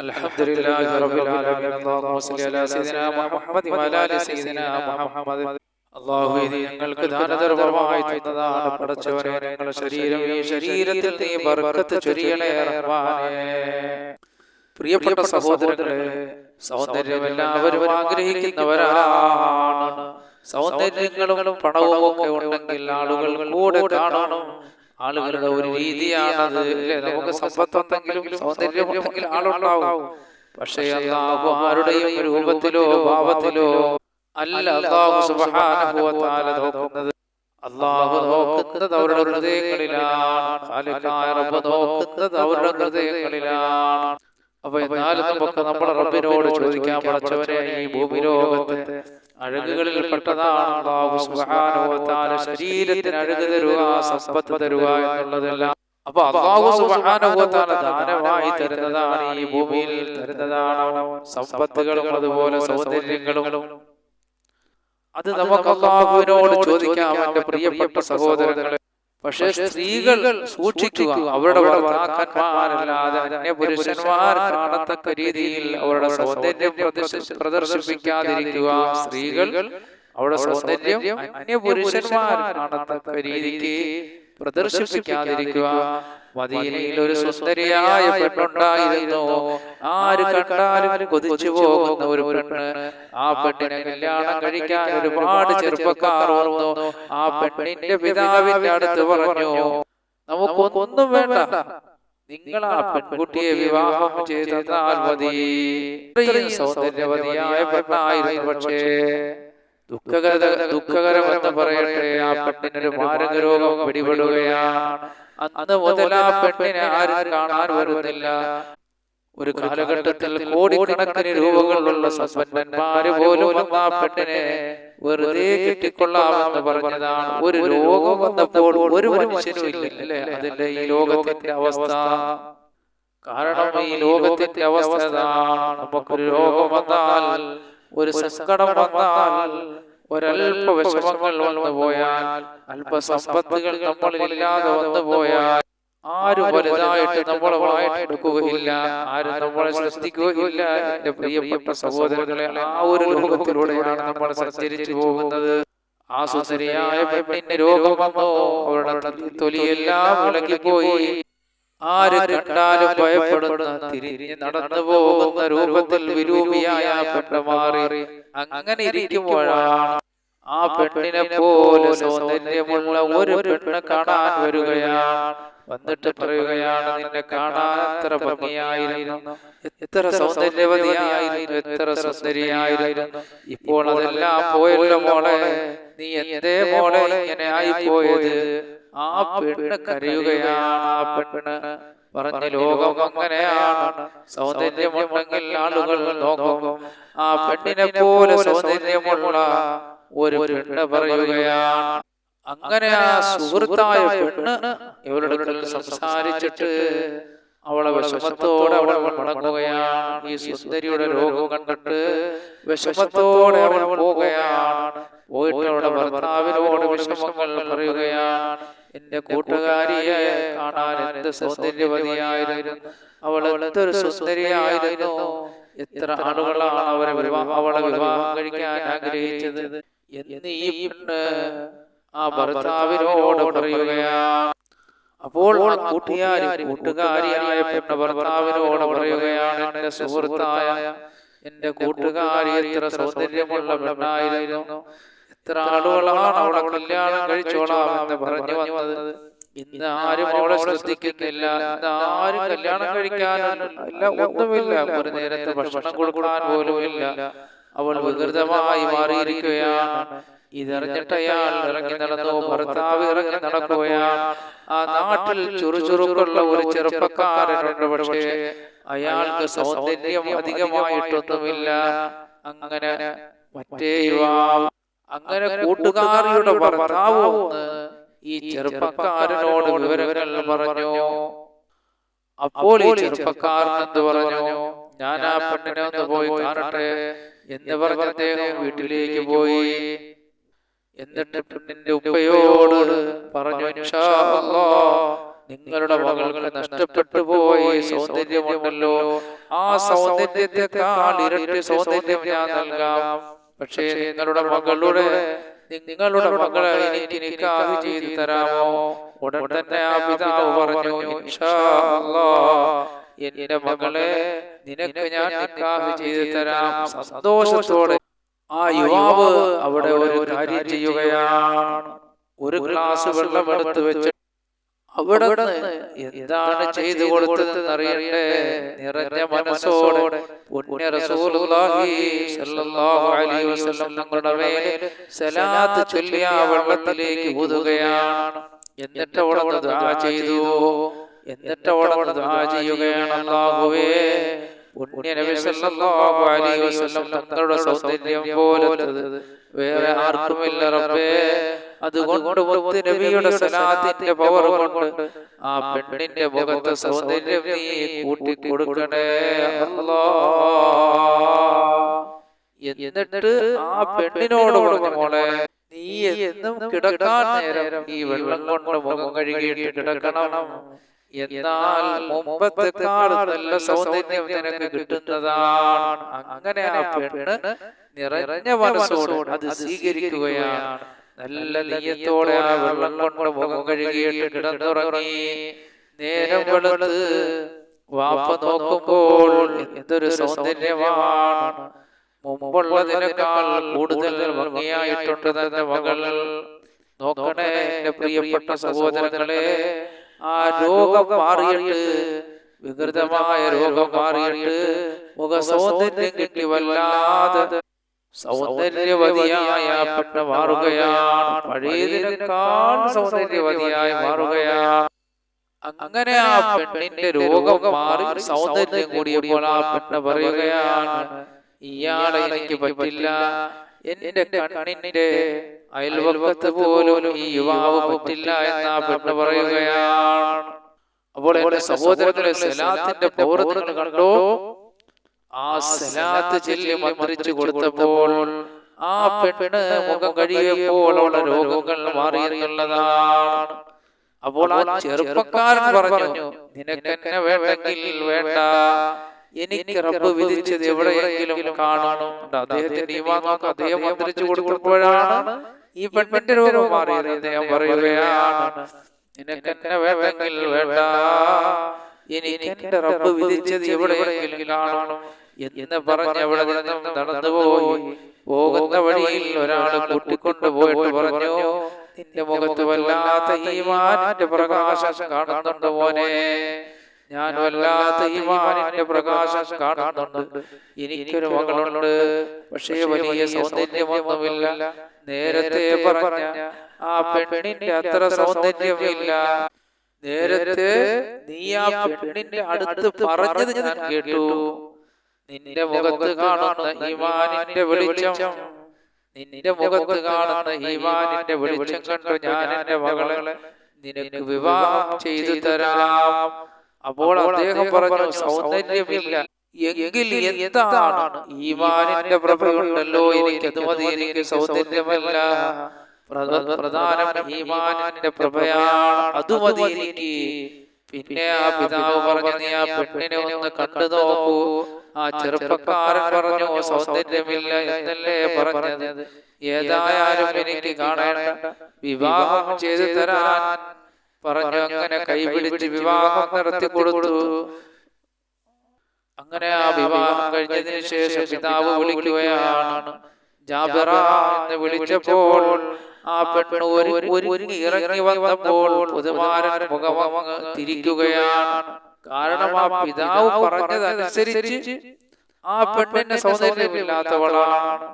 الحمد لله رب العالمين اللهم صل على سيدنا محمد وعلى ال سيدنا محمد അള്ളാഹു ഇത് ഞങ്ങൾക്ക് ദാനധർമ്മമായി തന്നതാണ് പടച്ചവനെ ഞങ്ങളുടെ ശരീരം ഈ ശരീരത്തിൽ നീ ബർക്കത്ത് ചൊരിയണേ റഹ്മാനേ പ്രിയപ്പെട്ട സഹോദരങ്ങളെ സൗന്ദര്യം എല്ലാവരും ആഗ്രഹിക്കുന്നവരാണ് സൗന്ദര്യങ്ങളും പണവും ഒക്കെ ഉണ്ടെങ്കിൽ ആളുകൾ കൂടെ കാണണം ആളുകളുടെ ഒരു രീതിയാണത്. നമുക്ക് സമ്പത്തുണ്ടെങ്കിലും സൗന്ദര്യമുണ്ടെങ്കിൽ ആളുണ്ടാവും. പക്ഷേ അല്ലാഹു ആരുടെയും രൂപത്തിലോ ഭാവത്തിലോ അല്ല അല്ലാഹു സുബ്ഹാനഹു വ തആല നോക്കുന്നത്. അള്ളാഹു നോക്കുന്നത് അവരുടെ ഹൃദയങ്ങളിലാണ്. ഖാലിഖായ റബ്ബ് നോക്കുന്നത് അവരുടെ ഹൃദയങ്ങളിലാണ്. അപ്പൊ എന്നാലും നമുക്ക് നമ്മുടെ റബ്ബിനോട് ചോദിക്കാൻ പഠിച്ചവരെ ഈ ഭൂമി ലോകത്തെ അഴകുകളിൽ പെട്ടതാണ് ശരീരത്തിന് അഴക് തരുക സമ്പത്ത് തരുക എന്നുള്ളതെല്ലാം. അപ്പൊ അള്ളാഹു ദാനമായി തരുന്നതാണ് ഈ ഭൂമിയിൽ തരുന്നതാണ് സമ്പത്തുകളും അതുപോലെ സൗന്ദര്യങ്ങളും. അത് നമുക്ക് അള്ളാഹുവിനോട് ചോദിക്കാം എന്റെ പ്രിയപ്പെട്ട സഹോദരങ്ങളെ പക്ഷേ സ്ത്രീകൾ സൂക്ഷിക്കുക അവരുടെ ഭർത്താക്കന്മാരല്ലാതെ അന്യ പുരുഷന്മാർ കാണത്തക്ക രീതിയിൽ അവരുടെ സൗന്ദര്യം പ്രദർശി- പ്രദർശിപ്പിക്കാതിരിക്കുക. സ്ത്രീകൾ അവരുടെ സൗന്ദര്യം അന്യ പുരുഷന്മാർ കാണത്തക്ക രീതിക്ക് പ്രദർശിപ്പിക്കാതിരിക്കുക. മദീനയിൽ ഒരു സുന്ദരിയായ പെണ്ണുണ്ടായിരുന്നു ആര് കണ്ടാലും കൊതിച്ചു പോകുന്ന ഒരു പെണ്ണ്. ആ പെണ്ണിനെ കല്യാണം കഴിക്കാൻ ഒരുപാട് ചെറുപ്പക്കാർ വന്നു. ആ പെണ്ണിന്റെ പിതാവിന്റെ അടുത്ത് പറഞ്ഞു നമുക്കൊന്നും വേണ്ട. നിങ്ങൾ ആ പെൺകുട്ടിയെ വിവാഹം ചെയ്താൽ മതി. സൗന്ദര്യവതിയായ പെണ്ണായിരുന്നു പക്ഷേ ദുഃഖകര ദുഃഖകരമെന്ന് പറയട്ടെ ആ പെണ്ണിനൊരു മാരക രോഗം പിടിപെടുകയാണ്. അന്ന് മുതൽ ആ പെണ്ണിനെ ആരും കാണാൻ വരുന്നില്ല. ഒരു കാലഘട്ടത്തിൽ കോടിക്കണക്കിന് രൂപകളുള്ള സമ്പന്നന്മാര് പോലും വന്ന ആ പെണ്ണിനെ വെറുതെ കെട്ടിക്കൊള്ളാമെന്ന് പറഞ്ഞതാണ്. ഒരു രോഗം വന്നപ്പോൾ ഒരു മനുഷ്യനും അതിന്റെ ഈ ലോകത്തിന്റെ അവസ്ഥ. കാരണം ഈ ലോകത്തിന്റെ അവസ്ഥ നമുക്കൊരു രോഗം വന്നാൽ ഒരു സങ്കടം വന്നാൽ ഒരല്പ വിഷമങ്ങൾ വന്നു പോയാൽ അല്പ സമ്പത്തുകൾ നമ്മളിൽ ഇല്ലാതെ വന്നു പോയാൽ ആരും വലുതായിട്ട് നമ്മളെ വായിട്ടെടുക്കുകയില്ല ആരും നമ്മളെ ശ്രദ്ധിക്കുകയില്ല. എന്റെ പ്രിയപ്പെട്ട സഹോദരങ്ങളെ ആ ഒരു ലോകത്തിലൂടെയാണ് നമ്മൾ സഞ്ചരിച്ചു പോകുന്നത്. ആ സുന്ദരിയായ പെണ്ണിന്റെ രോഗം വന്നോ? അവരുടെ തൊലിയെല്ലാം വിളകിപ്പോയി ആര് കണ്ടാലും ഭയപ്പെടുന്ന തിരിഞ്ഞ് നടന്നു പോകുന്ന രൂപത്തിൽ വിരൂപിയായ പെണ്ണ് മാറി അങ്ങനെ ഇരിക്കുമ്പോഴാണ് ആ പെണ്ണിനെ പോലെ സൗന്ദര്യമുള്ള ഒരു പെണ്ണ് കാണാൻ വരികയാണ്. വന്നിട്ട് പറയുകയാണ് നിന്നെ കാണാൻ എത്ര ഭംഗിയായിരുന്നു. എത്ര സൗന്ദര്യവതിയായിരുന്നു. എത്ര സുന്ദരിയായിരുന്നു ഇപ്പോൾ അതെല്ലാം പോയല്ലോ മോളെ. നീ എന്തേ മോളെ ഇങ്ങനെ ആയി പോയത്? ആ പെണ്ണ് കരയുകയാണ് പെണ്ണ് പറഞ്ഞ ലോകം അങ്ങനെയാണ് സൗന്ദര്യമുണ്ടെങ്കിൽ ആളുകൾ നോക്കും. ആ പെണ്ണിനെ പോലെ സൗന്ദര്യമുള്ള ഒരു പെണ്ണ് പറയുകയാണ് അങ്ങനെ ആ സുഹൃത്തായ പെണ്ണ് ഇവരുടെ സംസാരിച്ചിട്ട് അവളെ വിഷമത്തോടെ അവളെ മടങ്ങുകയാണ്. ഈ സുന്ദരിയുടെ രോഗം കണ്ടിട്ട് വിഷമത്തോടെ അവൾ പോവുകയാണ്. പോയിട്ട് അവളുടെ ഭർത്താവിനോട് വിഷമങ്ങൾ പറയുകയാണ്. എന്റെ കൂട്ടുകാരിയെ കാണാൻ എന്ത് സൗന്ദര്യവതിയായിരുന്നു? അവൾ എന്തൊരു സുന്ദരിയായിരുന്നു? എത്ര ആളുകളാണ് അവരെ അവളെ വിവാഹം കഴിക്കാൻ ആഗ്രഹിച്ചത്? എന്ന് ഈ പെണ്ണ് ആ ഭർത്താവിനോട് പറയുകയാണ് അപ്പോൾ ആ കൂട്ടുകാരി കൂട്ടുകാരിയായ പെണ്ണ് ഭർത്താവിനോട് പറയുകയാണ് എന്റെ സുഹൃത്തായ എന്റെ കൂട്ടുകാരി എത്ര സൗന്ദര്യമുള്ള പെണ്ണായിരുന്നു? എത്ര ആളുകളാണ് അവളെ കല്യാണം കഴിച്ചോളാം എന്ന് പറഞ്ഞു വന്നത്. ഇന്ന് ആരും അവളെ ശ്രദ്ധിക്കുന്നില്ല. ഇന്ന് ആരും കല്യാണം കഴിക്കാനില്ല ഒന്നുമില്ല. ഒരു നേരത്തെ ഭക്ഷണം കൊടുക്കാൻ പോലും ഇല്ല. അവൾ വികൃതമായി മാറിയിരിക്കുകയാണ്. ഇതറിഞ്ഞിട്ട് അയാൾ ഇറങ്ങി നടന്നു ഭർത്താവ് ഇറങ്ങി നടക്കുകയാണ്. ആ നാട്ടിൽ ചുറുചുറുക്കുള്ള ഒരു ചെറുപ്പക്കാരനുണ്ട് പക്ഷേ അയാൾക്ക് സൗന്ദര്യം അധികമായിട്ടൊന്നുമില്ല. അങ്ങനെ മറ്റേ യുവാവ് അങ്ങനെ കൂട്ടുകാരിയുടെ ഭർത്താവ് ഈ ചെറുപ്പക്കാരനോട് വിവരങ്ങൾ പറഞ്ഞു. അപ്പോൾ ഈ ചെറുപ്പക്കാരൻ എന്ത് പറഞ്ഞു? ഞാൻ ആ പെണ്ണിനെ ഒന്ന് പോയി കാണട്ടെ എന്ന് പറഞ്ഞ അദ്ദേഹം വീട്ടിലേക്ക് പോയി. എന്നിട്ട് പെണ്ണിന്റെ ഉപ്പയോട് പറഞ്ഞു "ഇൻഷാ അല്ലാഹ് നിങ്ങളുടെ മകൾക്ക് നഷ്ടപ്പെട്ടു പോയി സൗന്ദര്യമുണ്ടല്ലോ ആ സൗന്ദര്യത്തെക്കാൾ ഇരട്ടി സൗന്ദര്യം ഞാൻ നൽകാം. പക്ഷേ നിങ്ങളുടെ മകളുടെ നിങ്ങളുടെ മകളെ എനിക്ക് നിക്കാഹ് ചെയ്തു തരാമോ? ഉടൻ തന്നെ ആ പിതാവ് പറഞ്ഞു "ഇൻഷാ അല്ലാഹ്, എന്റെ മകളെ നിനക്ക് ഞാൻ നിക്കാഹ് ചെയ്തു തരാം. സന്തോഷത്തോടെ ആ യുവാവ് അവിടെ ഒരു കാര്യം ചെയ്യുകയാണ്. ഒരു ഗ്ലാസ് വെള്ളം എടുത്ത് വെച്ച് അവിടെ എന്താണ് ചെയ്തു കൊടുത്തതെന്ന് അറിയണ്ടേ നിറഞ്ഞ മനസ്സോടെ പുണ്യ റസൂലുള്ളാഹി അലൈഹി വസല്ലം തങ്ങളുടെ മേൽ സലാത്ത് ചൊല്ലി ആ വെള്ളത്തിലേക്ക് ഊതുകയാണ്. എന്നിട്ട് അവിടെ ദുആ ചെയ്തു. എന്നിട്ട് അവിടെ ദുആ ചെയ്യുകയാണ് അല്ലാഹുവേ. പുണ്യ നബി സല്ലല്ലാഹു അലൈഹി വസല്ലം തങ്ങളുടെ സൗന്ദര്യം പോലത്തത്. വേറെ ആർക്കുമില്ല റബ്ബേ. അതുകൊണ്ട് നബിയുടെ സലാത്തിന്റെ പവർ കൊണ്ട് ആ പെണ്ണിന്റെ മുഖത്ത് സൗന്ദര്യം നീ കൂട്ടി കൊടുക്കണേ അല്ലാ. എന്നിട്ട് ആ പെണ്ണിനോട് പറഞ്ഞു മോളെ നീ എന്നും കിടക്കാൻ നേരം ഈ വെള്ളം കൊണ്ട് മുഖം കഴുകിയിട്ട് കിടക്കണം. എന്നാൽ മുമ്പത്തെക്കാൾ നല്ല സൗന്ദര്യം നിനക്ക് കിട്ടുന്നതാണ്. അങ്ങനെ ആ പെണ്ണ് നിറഞ്ഞ മനസ്സോട് അത് സ്വീകരിക്കുകയാണ്. നല്ല നെയ്യത്തോടെ ആ വെള്ളം കൊണ്ട് മുഖം കഴുകിയിട്ട് കിടന്നുറങ്ങി. നേരം വെളുത്ത് വാപ്പ നോക്കുമ്പോൾ എന്തൊരു സൗന്ദര്യമാണ്. മുമ്പുള്ളതിനേക്കാൾ കൂടുതൽ ഭംഗിയായിട്ടുണ്ട് തന്റെ മകൾ. നോക്കണേ എന്റെ പ്രിയപ്പെട്ട സഹോദരങ്ങളെ. ആ രോഗം മാറിയിട്ട് വികൃതമായ രോഗം മാറിയിട്ട് മുഖ സൗന്ദര്യം കിട്ടി വല്ലാതെ സൗന്ദര്യവതിയായ പെട്ട മാറുകയാണ്. പഴയതിനേക്കാൾ സൗന്ദര്യവതിയായി മാറുകയാണ്. അങ്ങനെ ആ പെണ്ണിന്റെ രോഗം മാറി സൗന്ദര്യം കൂടിയപ്പോൾ ആ പെണ്ണ് പറയുകയാണ് ഇയാളെ എനിക്ക് പറ്റില്ല എന്റെ കണ്ണിന്റെ അയൽവക്കത്ത് പോലും ഈ യുവാവ് പറ്റില്ല എന്നാ പെണ്ണ് പറയുകയാണ്. അപ്പോൾ എന്റെ സഹോദരങ്ങളെ സലാത്തിന്റെ പൗരങ്ങൾ കണ്ടോ? ആ സലാത്ത് ചെല്ലി മന്ത്രിച്ചു കൊടുത്തപ്പോൾ ആ പെണ്ണ് മുഖം കഴിയുമ്പോൾ അവളുടെ രോഗങ്ങൾ മാറിയെന്നുള്ളതാണ് അപ്പോൾ ആ ചെറുപ്പക്കാരൻ പറഞ്ഞു നിനക്കെന്നെ വേണ്ടെങ്കിൽ വേണ്ട. എനിക്ക് റബ്ബ് വിധിച്ചത് എവിടെയെങ്കിലും കാണണം അദ്ദേഹത്തിന്റെ ഈ വാക്ക് അദ്ദേഹം മന്ത്രിച്ചു കൊടുത്തപ്പോഴാണ് ഈ പെണ്ണിന്റെ രൂപം മാറി അദ്ദേഹം പറയുകയാണ്. നിനക്ക് എന്നെ വേണ്ട. എനിക്ക് എന്റെ റബ്ബ് വിധിച്ചത് എവിടെയെങ്കിലും കാണണം. എന്ന് പറഞ്ഞ് അവിടെ നിന്നും നടന്നുപോയി പോകുന്ന വഴിയിൽ ഒരാൾ കൂട്ടിക്കൊണ്ടു പോയിട്ട് പറഞ്ഞു നിന്റെ മുഖത്ത് വല്ലാത്ത ഈമാനിന്റെ പ്രകാശം കാണുന്നുണ്ട് മോനെ. ഞാൻ വല്ലാത്ത ഈമാനിന്റെ പ്രകാശം കാണുന്നുണ്ട്. എനിക്കൊരു മകളുണ്ട്. പക്ഷേ വലിയ സൗന്ദര്യമൊന്നുമില്ല. നേരത്തെ പറഞ്ഞ ആ പെണ്ണിന്റെ അത്ര സൗന്ദര്യമില്ല. നേരത്തെ നീ ആ പെണ്ണിന്റെ അടുത്ത് പറഞ്ഞത് ഞാൻ കേട്ടു. നിന്റെ മുഖത്ത് കാണുന്ന ഈമാനിന്റെ വെളിച്ചം. നിന്റെ മുഖത്ത് കാണുന്ന ഈമാനിന്റെ വെളിച്ചം കണ്ടു ഞാൻ എന്റെ മകളെ. നിനക്ക് വിവാഹം ചെയ്തു തരാം. അപ്പോൾ അദ്ദേഹം പറഞ്ഞു സൗന്ദര്യമില്ല. എങ്കിൽ എന്താണ് ഈമാനിന്റെ പ്രഭയുണ്ടല്ലോ എനിക്ക് അത് മതി എനിക്ക് സൗന്ദര്യമല്ല. പ്രധ- പ്രധാനം ഈമാനിന്റെ പ്രഭയാണ്. അത് മതി എനിക്ക്. പിന്നെ ആ പിതാവ് പറഞ്ഞു നീ ആ പെണ്ണിനെ ഒന്ന് കണ്ടു നോക്കൂ. ആ ചെറുപ്പക്കാരൻ പറഞ്ഞു സൗന്ദര്യമില്ല എന്നല്ലേ പറഞ്ഞത്? ഏതായാലും എനിക്ക് കാണേണ്ട വിവാഹം ചെയ്തു തരാൻ പറഞ്ഞു അങ്ങനെ കൈപിടിച്ച് വിവാഹം നടത്തി കൊടുത്തു. അങ്ങനെ ആ വിവാഹം കഴിഞ്ഞതിന് ശേഷം പിതാവ് വിളിക്കുകയാണ്. ജാബിറ എന്ന് വിളിച്ചപ്പോൾ ആ പെണ്ണ് ഒരുങ്ങി ഇറങ്ങി വന്നപ്പോൾ പുതുമാരൻ മുഖം തിരിക്കുകയാണ്. കാരണം ആ പിതാവ് പറഞ്ഞതനുസരിച്ച് ആ പെണ്ണിന്റെ സൗന്ദര്യമില്ലാത്തവളാണ്.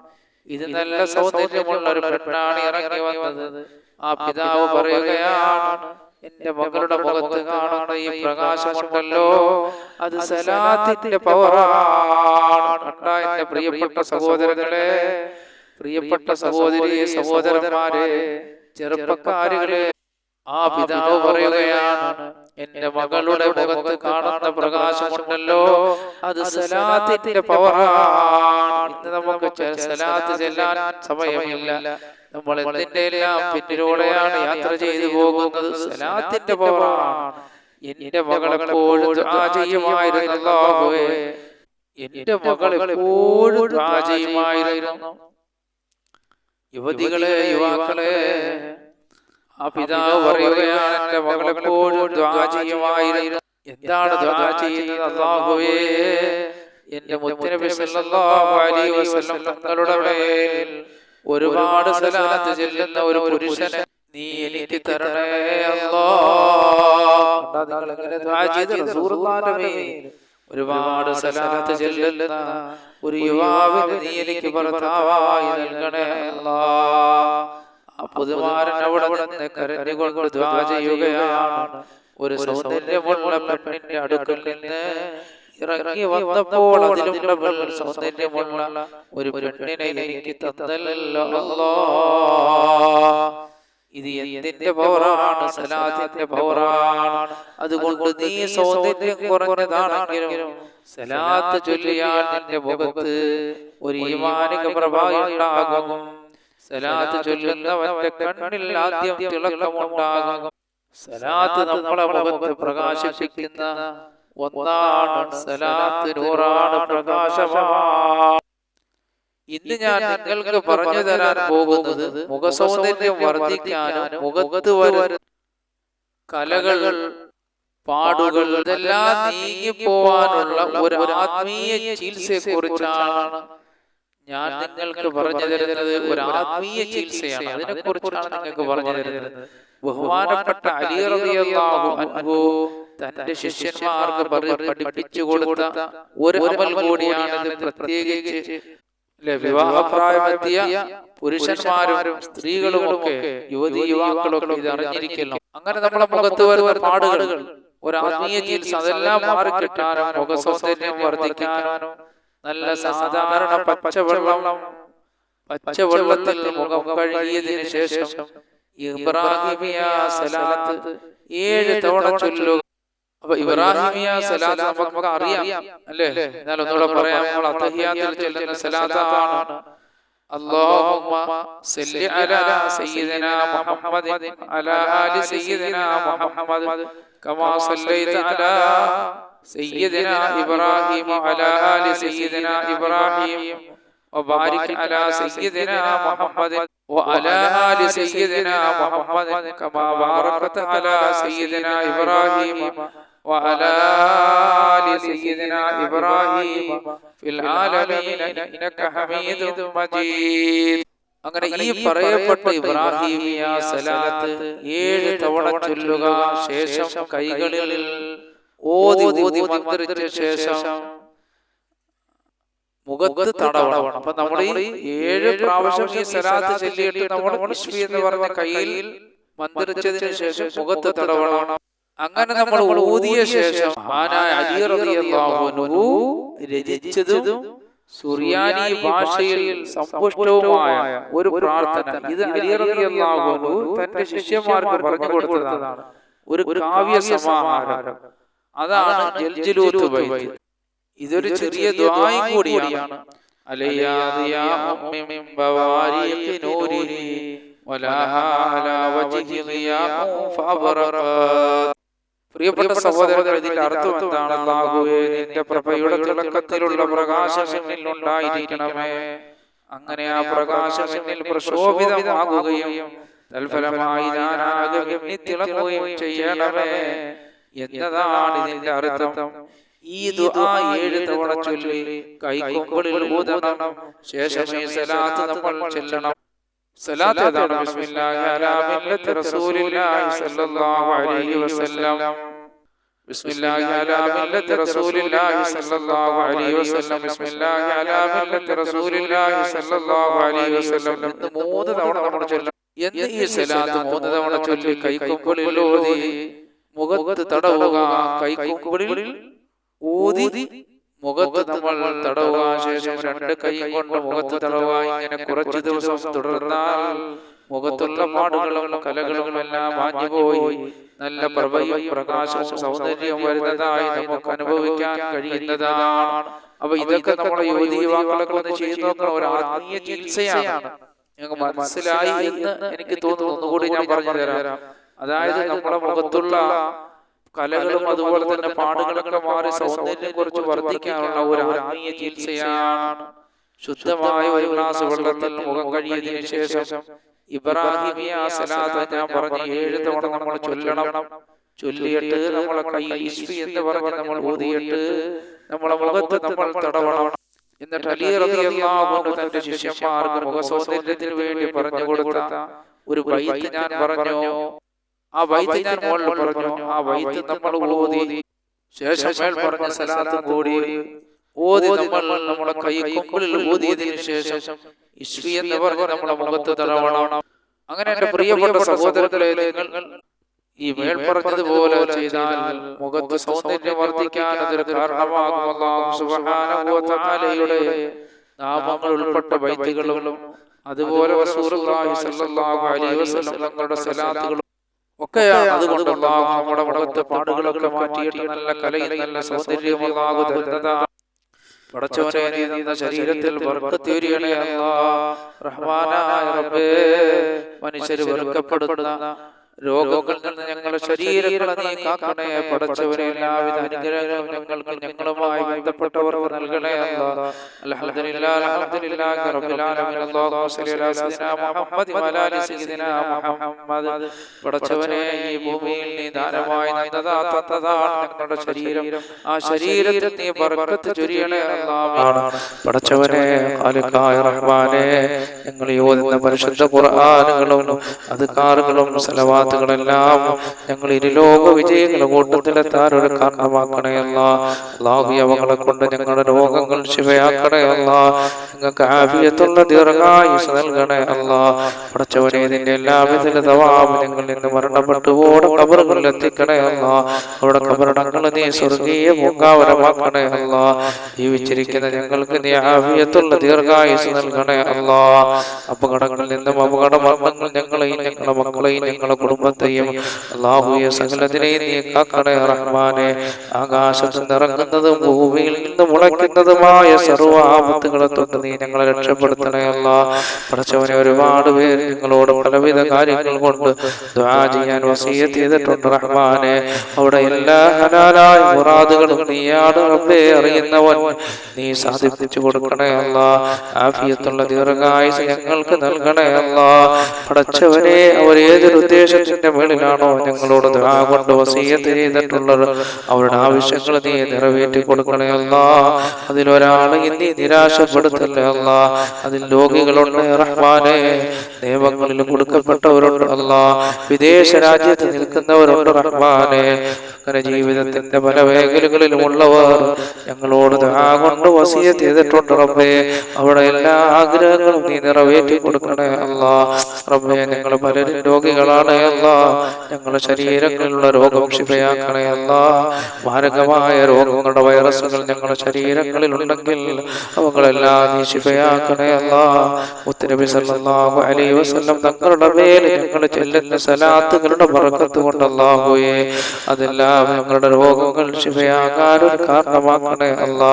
ഇത് നല്ല സൗന്ദര്യമുള്ള ഒരു പെണ്ണാണ് ഇറങ്ങി വന്നത്. ആ പിതാവ് പറയുകയാണ് എന്റെ മകളുടെ മുഖത്ത് കാണുന്ന ഈ പ്രകാശമുണ്ടല്ലോ. അത് സലാത്തിന്റെ പവറാണ്. എന്റെ പ്രിയപ്പെട്ട സഹോദരങ്ങളെ പ്രിയപ്പെട്ട സഹോദരി സഹോദരന്മാരെ ചെറുപ്പക്കാരികളെ ആ പിതാവ് പറയുകയാണ് എന്റെ മകളുടെ മുഖത്ത് കാണുന്ന പ്രകാശമുണ്ടല്ലോ. അത് സലാത്തിന്റെ പവറാണ്. ഇന്ന് നമുക്ക് സലാത്ത് ചെല്ലാൻ സമയമില്ല. നമ്മൾ എന്തിന്റെ എല്ലാം പിന്നിലൂടെയാണ് യാത്ര ചെയ്തു പോകുന്നത്? സലാത്തിന്റെ പവറാണ് എന്റെ മകൾ എപ്പോഴും ചെയ്യുമായിരുന്നു എന്റെ മകൾ എപ്പോഴും ചെയ്യുമായിരുന്നു യുവതികളെ യുവാക്കളെ ആ പിതാവ് പറയുകയാണ് എന്റെ മകൾ എപ്പോഴും ചെയ്യുമായിരുന്നു എന്താണ് ചെയ്യുന്നത് അല്ലാഹുവേ? എന്റെ മുത്തനബി സല്ലല്ലാഹു അലൈഹി വസല്ലം തങ്ങളുടെ മേൽ ഒരുപാട് സ്ഥലത്ത് ചെല്ലുന്ന ഒരു പുരുഷനെ നീ എനിക്ക് തരണേ ഒരുപാട് സ്ഥലത്ത് ചെല്ലുന്ന ഒരു യുവാവിന് നീ എനിക്ക് ഭർത്താവായി നൽകണേ ആ പുതുമാരൻ അവിടെ നിന്ന് കരഞ്ഞുകൊണ്ട് ദ്വാ ചെയ്യുകയാണ്. ഒരു സൗന്ദര്യമുള്ള പെണ്ണിന്റെ അടുക്കൽ നിന്ന് ഇറങ്ങി വന്നപ്പോൾ അതിലും സൗന്ദര്യമുള്ള ഒരു പെണ്ണിനെ എനിക്ക് തന്നല്ലോ. ഇത് എന്തിന്റെ പവറാണ് സലാത്തിന്റെ പവറാണ് അതുകൊണ്ട് നീ സൗന്ദര്യം കുറഞ്ഞതാണെങ്കിലും സലാത്ത് ചൊല്ലിയാൽ നിന്റെ മുഖത്ത് ഒരു ഈമാനിക പ്രഭാവമുണ്ടാകും. സലാത്ത് ചൊല്ലുന്നവന്റെ കണ്ണിൽ ആദ്യം തിളക്കമുണ്ടാകും. സലാത്ത് നമ്മളെ മുഖത്ത് പ്രകാശിപ്പിക്കുന്ന ഒന്നാണ് സലാത്ത് നൂറാണ് പ്രകാശമാണ് ഇന്ന് ഞാൻ നിങ്ങൾക്ക് പറഞ്ഞു തരാൻ പോകുന്നത് മുഖസൗന്ദര്യം വർദ്ധിക്കാനും മുഖത്ത് വരുന്ന കലകൾ പാടുകൾ ഇതെല്ലാം നീങ്ങിപ്പോവാനുള്ള ഒരു ആത്മീയ ചികിത്സയെ കുറിച്ചാണ് ഞാൻ നിങ്ങൾക്ക് പറഞ്ഞു തരുന്നത് ഒരു ആത്മീയ ചികിത്സയാണ്. അതിനെ കുറിച്ചാണ് നിങ്ങൾക്ക് പറഞ്ഞു തരുന്നത്. ബഹുമാനപ്പെട്ട അലി അനുഭവം തന്റെ ശിഷ്യന്മാർക്ക് പഠിപ്പിച്ചു കൊടുത്ത ഒരു അമൽ കൂടിയാണിത് പ്രത്യേകിച്ച് വിവാഹപ്രായമെത്തിയ പുരുഷന്മാരും സ്ത്രീകളുമൊക്കെ യുവതി യുവാക്കളൊക്കെ ഇത് അറിഞ്ഞിരിക്കണം അങ്ങനെ നമ്മളെ മുഖത്ത് വരുന്ന പാടുകൾ ഒരു ആത്മീയ ചികിത്സ അതെല്ലാം മാറിക്കിട്ടാനും മുഖസൗന്ദര്യം വർദ്ധിക്കാനോ നല്ല സാധാരണ പച്ചവെള്ളം പച്ചവെള്ളത്തിൽ മുഖം കഴുകിയതിനു ശേഷം ഇബ്രാഹിമിയ സലാത്ത് ഏഴ് തവണ ചൊല്ലുക. അപ്പൊ ഇബ്രാഹിമിയ സലാത്ത് നമുക്ക് അറിയാം അല്ലേ എന്നാൽ ഒന്നുകൂടെ പറയാം നമ്മൾ അത്തഹിയാത്തിൽ ചൊല്ലുന്ന സലാത്താണ് اللهم صل على سيدنا محمد على آل سيدنا محمد كما صليت على سيدنا إبراهيم وعلى آل سيدنا إبراهيم وبارك على سيدنا محمد وعلى آل سيدنا محمد كما باركت على سيدنا إبراهيم وعلى آل سيدنا إبراهيم في العالمين إنك حميد مجيد അങ്ങനെ ഈ പറയപ്പെട്ട ഇബ്രാഹിമിയ സലാത്ത് ഏഴ് തവണ ചൊല്ലുക ശേഷം കൈകളിൽ ഓതി ഓതി മന്ത്രിച്ച ശേഷം മുഖത്ത് തടവണം അപ്പൊ നമ്മൾ ഈ ഏഴ് പ്രാവശ്യം ഈ സലാത്ത് ചൊല്ലിയിട്ട് നമ്മൾ വിഷ്വി എന്ന് പറഞ്ഞ കയ്യിൽ മന്ത്രിച്ചതിന് ശേഷം മുഖത്ത് തടവണം അങ്ങനെ നമ്മൾ ഊതിയ ശേഷം മഹാനായ അലി റളിയല്ലാഹു അൻഹു രചിച്ചതും സുറിയാനി ഭാഷയിൽ സമ്പുഷ്ടവുമായ ഒരു പ്രാർത്ഥന. ഇത് അലി റളിയല്ലാഹു അൻഹു തന്റെ ശിഷ്യന്മാർക്ക് പറഞ്ഞു കൊടുത്തതാണ്. ഒരു കാവ്യ സമാഹാരം. അതാണ് ജൽജലൂത്ത് ബൈത്ത് ഇതൊരു ചെറിയ ദ്വായും കൂടിയാണ്. അലയാദിയാ പ്രിയപ്പെട്ട സഹോദരങ്ങൾ ഇതിന്റെ അർത്ഥം എന്താണ്? അല്ലാഹുവേ നിന്റെ പ്രഭയുടെ തിളക്കത്തിലുള്ള പ്രകാശം ഉണ്ടായിരിക്കണമേ. അങ്ങനെ ആ പ്രകാശത്തിൽ എന്നിൽ പ്രശോഭിതമാകുകയും തൽഫലമായി ഞാനാകുകയും തിളങ്ങുകയും ചെയ്യണമേ. എന്നതാണ് ഇതിന്റെ അർത്ഥം? ഈ ദുആ ഏഴ് തവണ ചൊല്ലി കൈക്കൊമ്പിളിൽ ഊതണം. ശേഷം ഈ സലാത്ത് നമ്മൾ ചെല്ലണം. സലാത്ത് ഏതാണ്? ബിസ്മില്ലാഹി അലാ മില്ലത്തി റസൂലില്ലാഹി സ്വല്ലല്ലാഹു അലൈഹി വസല്ലം. ബിസ്മില്ലാഹി صلى الله عليه സ്വല്ലല്ലാഹു അലൈഹി വസല്ലം ബിസ്മില്ലാഹി ملة رسول الله സ്വല്ലല്ലാഹു അലൈഹി വസല്ലം وسلم മൂന്ന് തവണ നമ്മൾ എന്ന് ഈ സലാത്ത് മൂന്ന് തവണ ചൊല്ലി? കൈക്കൊമ്പിളിൽ ഓതി മുഖത്ത് തടവുക കൈക്കൊമ്പിളിൽ ഊതി മുഖത്ത് നമ്മൾ തടവുക. ശേഷം രണ്ട് കൈ കൊണ്ട് മുഖത്ത് തടവുക. ഇങ്ങനെ കുറച്ച് ദിവസം തുടർന്നാൽ മുഖത്തുള്ള പാടുകളും കലകളും എല്ലാം മാഞ്ഞുപോയി നല്ല പ്രഭയും പ്രകാശവും സൗന്ദര്യവും വരുന്നതായി നമുക്ക് അനുഭവിക്കാൻ കഴിയുന്നതാണ്. അപ്പൊ ഇതൊക്കെ നമ്മുടെ യുവതി യുവാക്കളൊക്കെ ഒന്ന് ചെയ്തു നോക്കണം ഒരു ആത്മീയ ചികിത്സയാണ്. ഞങ്ങൾക്ക് മനസ്സിലായി എന്ന് എനിക്ക് തോന്നുന്നു. ഒന്നുകൂടി ഞാൻ പറഞ്ഞു തരാം. അതായത് നമ്മുടെ മുഖത്തുള്ള കലകളും അതുപോലെ തന്നെ പാടുകളൊക്കെ മാറി സൗന്ദര്യം കുറിച്ച് വർദ്ധിക്കാനുള്ള ഒരു ആത്മീയ ചികിത്സയാണ്. ശുദ്ധമായ ഒരു ഗ്ലാസ് വെള്ളത്തിൽ മുഖം കഴിയതിനു ശേഷം ഇബ്രാഹിമിയ സലാത്ത് ഞാൻ പറഞ്ഞ ഏഴ് തവണ നമ്മൾ ചൊല്ലണം. ചൊല്ലിയിട്ട് നമ്മളെ കയ്യിൽ ഇസ്ഫി എന്ന് പറഞ്ഞ് നമ്മൾ ഊതിയിട്ട് നമ്മളെ മുഖത്ത് നമ്മൾ തടവണം. എന്നിട്ട് അലി റളിയല്ലാഹു തന്റെ ശിഷ്യന്മാർക്ക് മുഖസൗന്ദര്യത്തിന് വേണ്ടി പറഞ്ഞു കൊടുത്ത ഒരു വൈദ്യ ഞാൻ പറഞ്ഞു. ആ വൈദ്യ ഞാൻ മുകളിൽ പറഞ്ഞു. ആ വൈദ്യ നമ്മൾ ഊതി. ശേഷം പറഞ്ഞ സലാത്തും കൂടി. ഓതി നമ്മൾ നമ്മുടെ കൈ കൊമ്പിളിൽ ഓതിയതിനു ശേഷം ഇഷ്വി എന്ന് പറഞ്ഞ് നമ്മുടെ മുഖത്ത് തടവണം. അങ്ങനെ എന്റെ പ്രിയപ്പെട്ട സഹോദരങ്ങളെ നിങ്ങൾ ഈ മേൽ പറഞ്ഞതുപോലെ ചെയ്താൽ മുഖത്ത് സൗന്ദര്യം വർദ്ധിക്കാൻ അതൊരു കാരണമാകും. അല്ലാഹു സുബ്ഹാനഹു വ തആലയുടെ നാമങ്ങൾ ഉൾപ്പെട്ട വൈദ്യകളും അതുപോലെ തങ്ങളുടെ സലാത്തുകളും ഒക്കെയാണ്. അതുകൊണ്ടുള്ള നമ്മുടെ മുഖത്തെ പാടുകളൊക്കെ മാറ്റിയിട്ട് നല്ല കലയിൽ നല്ല സൗന്ദര്യവും അല്ലാഹു തരുന്നതാണ് പടച്ചവനെ നീ തന്ന ശരീരത്തിൽ ബർക്കത്തേരിയണേ റഹ്മാനായ റബ്ബേ മനുഷ്യർ വെറുക്കപ്പെടുന്ന രോഗങ്ങളിൽ നിന്ന് ഞങ്ങളുടെ ശരീരങ്ങളെ നീ കാക്കണേ പടച്ചവനെ എല്ലാവിധ അനുഗ്രഹങ്ങളും ഞങ്ങൾക്ക് ഞങ്ങളുമായി ബന്ധപ്പെട്ടവർ നൽകണേ പടച്ചവനെ ഈ ഭൂമിയിൽ നീ ദാനമായി ഞങ്ങളുടെ ശരീരം. ആ ശരീരത്തിൽ നീ ബർക്കത്ത് ചൊരിയണേ പടച്ചവനെ ഞങ്ങൾ ഓതുന്ന പരിശുദ്ധ ഖുർആനുകളും അദ്കാറുകളും സലവാത്തുകളെല്ലാം ഞങ്ങൾ ഇരുലോക വിജയങ്ങളുടെ കൂട്ടത്തിലെത്താൻ ഒരു കാരണമാക്കണയല്ല. അള്ളാഹു അവങ്ങളെ കൊണ്ട് ഞങ്ങളുടെ രോഗങ്ങൾ ശിവയാക്കണയല്ല. ഞങ്ങൾക്ക് ആഫിയത്തുള്ള ദീർഘായുസ് നൽകണേ അല്ല പടച്ചവനെ ഇതിന്റെ എല്ലാവിധ തവാബ് ഞങ്ങൾ നിന്ന് മരണപ്പെട്ടു ഓടെ കബറുകളിൽ എത്തിക്കണയല്ല. അവിടെ കബറടങ്ങൾ നീ സ്വർഗീയ പൂങ്കാവരമാക്കണേ അല്ല ജീവിച്ചിരിക്കുന്ന ഞങ്ങൾക്ക് നീ ആഫിയത്തുള്ള ദീർഘായുസ് നൽകണേ അല്ല അപകടങ്ങളിൽ നിന്നും അപകട മരണങ്ങൾ ഞങ്ങളെയും ഞങ്ങളുടെ മക്കളെയും ഞങ്ങളുടെ കുടുംബത്തെയും അള്ളാഹുയെ സകലത്തിനെയും നീ കാക്കണേ റഹ്മാനെ. ആകാശത്ത് നിറങ്ങുന്നതും ഭൂമിയിൽ നിന്ന് മുളയ്ക്കുന്നതുമായ സർവ ആപത്തുകളെ തൊട്ട് നീ ഞങ്ങളെ രക്ഷപ്പെടുത്തണേ അല്ല പഠിച്ചവനെ ഒരുപാട് പേര് നിങ്ങളോട് പലവിധ കാര്യങ്ങൾ കൊണ്ട് ദ്വാ ചെയ്യാൻ വസീയത്ത് ചെയ്തിട്ടുണ്ട് റഹ്മാനെ. അവിടെ എല്ലാ ഹലാലായ മുറാദുകളും നീയാണ് റബ്ബേ അറിയുന്നവൻ നീ സാധിപ്പിച്ചു കൊടുക്കണേ അല്ല ആഫിയത്തുള്ള ദീർഘായുസ് ഞങ്ങൾക്ക് നൽകണേ അല്ല പഠിച്ചവനെ അവർ ഏതൊരു ഉദ്ദേശത്തിന്റെ മേളിലാണോ ഞങ്ങളോട് കൊണ്ട് വസീയത്ത് ചെയ്തിട്ടുള്ളത്? അവരുടെ ആവശ്യങ്ങൾ നീ നിറവേറ്റി കൊടുക്കണേ അല്ല. നീ നിരാശപ്പെടുത്തല്ലേ അതിൽ രോഗികളുണ്ട് റഹ്മാനെ. നിയമങ്ങളിൽ കൊടുക്കപ്പെട്ടവരുണ്ട് അല്ല. വിദേശ രാജ്യത്ത് നിൽക്കുന്നവരുണ്ട് റഹ്മാനെ. അങ്ങനെ ജീവിതത്തിന്റെ പല മേഖലകളിലും ഉള്ളവർ ഞങ്ങളോട് കൊണ്ട് വസീയത്ത് ചെയ്തിട്ടുണ്ട് റബ്ബേ. അവിടെ എല്ലാ ആഗ്രഹങ്ങളും നീ നിറവേറ്റി കൊടുക്കണേ അല്ല. റബ്ബേ ഞങ്ങൾ പലരും രോഗികളാണ്. അല്ല ഞങ്ങളുടെ ശരീരങ്ങളിലുള്ള രോഗം ശിഫയാക്കണേ അല്ല മാരകമായ രോഗങ്ങളുടെ വൈറസുകൾ ഞങ്ങളുടെ ശരീരങ്ങളിൽ ഉണ്ടെങ്കിൽ അവകളെല്ലാം നീ ശിഫയാക്കണേ അല്ല മുത്തനബി സല്ലല്ലാഹു അലൈഹി വസല്ലം തങ്ങളുടെ മേൽ ഞങ്ങൾ ചെല്ലുന്ന സലാത്തുകളുടെ ബർക്കത്ത് കൊണ്ട് അല്ലാഹുവേ അതെല്ലാം ഞങ്ങളുടെ രോഗങ്ങൾ ശിഫയാകാൻ ഒരു കാരണമാക്കണേ അല്ല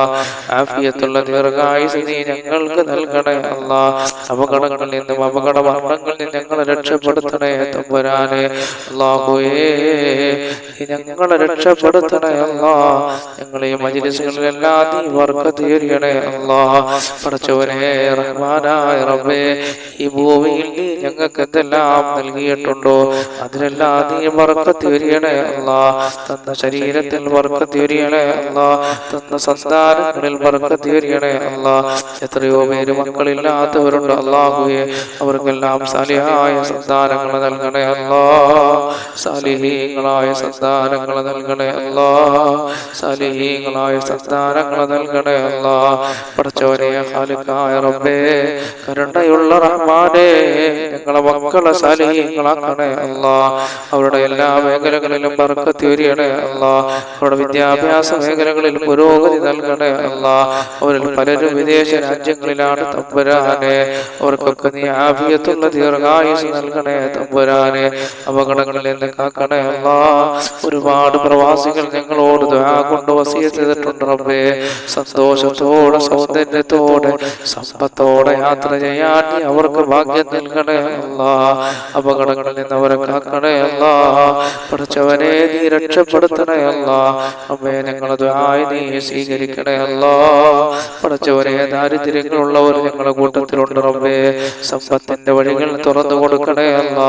ആഫിയത്തുള്ള ദീർഘായുസ് നീ ഞങ്ങൾക്ക് നൽകണേ അല്ല അപകടങ്ങളിൽ നിന്നും അപകട മരണങ്ങളിൽ നിന്നും ഞങ്ങളെ രക്ഷപ്പെടുത്തണേ അല്ലാഹുവേ ഞങ്ങളെ രക്ഷപ്പെടുത്തണേ അല്ലാ. ഞങ്ങളെ ഈ മജിലിസുകളിലെല്ലാം നീ വർക്കത്ത് എറിയണേ അല്ലാ. പഠിച്ചവനെ റഹ്മാനായ റബ്ബേ ഈ ഭൂമിയിൽ നീ ഞങ്ങൾക്ക് എന്തെല്ലാം നൽകിയിട്ടുണ്ടോ? അതിനെല്ലാം നീ വർക്കത്ത് എറിയണേ അല്ലാ. തന്ന ശരീരത്തിൽ വർക്കത്ത് എറിയണേ അല്ലാ. തന്ന സന്താനങ്ങളിൽ വർക്കത്ത് എറിയണേ അല്ലാ. എത്രയോ പേര് മക്കളില്ലാത്തവരുണ്ട് അല്ലാഹുവേ. അവർക്കെല്ലാം സാലിഹായ സന്താനങ്ങൾ നൽകണേ അല്ലാ. സാലിഹീങ്ങളായ സന്താനങ്ങൾ നൽകണേ അല്ല സലിഹീങ്ങളായ സന്താനങ്ങൾ നൽകണേ അല്ല പഠിച്ചവരെ ഹാലിക്കായ റബ്ബേ കരുണയുള്ള റഹ്മാനെ ഞങ്ങളെ മക്കളെ സലിഹീങ്ങളാക്കണേ അല്ല അവരുടെ എല്ലാ മേഖലകളിലും ബർക്കത്തി വരികണേ അല്ല അവരുടെ വിദ്യാഭ്യാസ മേഖലകളിൽ പുരോഗതി നൽകണേ അല്ല അവരിൽ പലരും വിദേശ രാജ്യങ്ങളിലാണ് തമ്പുരാനെ. അവർക്കൊക്കെ നീ ആഭ്യത്തുള്ള ദീർഘായുസ് നൽകണേ തമ്പുരാനെ. അപകടങ്ങളിൽ കാക്കണേ അല്ലാ. ഒരുപാട് പ്രവാസികൾ ഞങ്ങളോട് കൊണ്ട് വസിയ ചെയ്തിട്ടുണ്ട് റബ്ബേ. സന്തോഷത്തോടെ സൗന്ദര്യത്തോടെ സമ്പത്തോടെ യാത്ര ചെയ്യാൻ അവർക്ക് ഭാഗ്യം നൽകണേ അല്ല. അപകടങ്ങളിൽ നിന്ന് അവരെ കാക്കണേ അല്ല. പഠിച്ചവനെ നീ രക്ഷപ്പെടുത്തണേ അല്ല. അമ്മയെ ഞങ്ങളത് ആയി നീ സ്വീകരിക്കണേ പഠിച്ചവരെ പഠിച്ചവനെ ദാരിദ്ര്യങ്ങളുള്ളവർ ഞങ്ങളുടെ കൂട്ടത്തിലുണ്ട് റബ്ബേ. സമ്പത്തിന്റെ വഴികൾ തുറന്നു കൊടുക്കണേ അല്ലാ.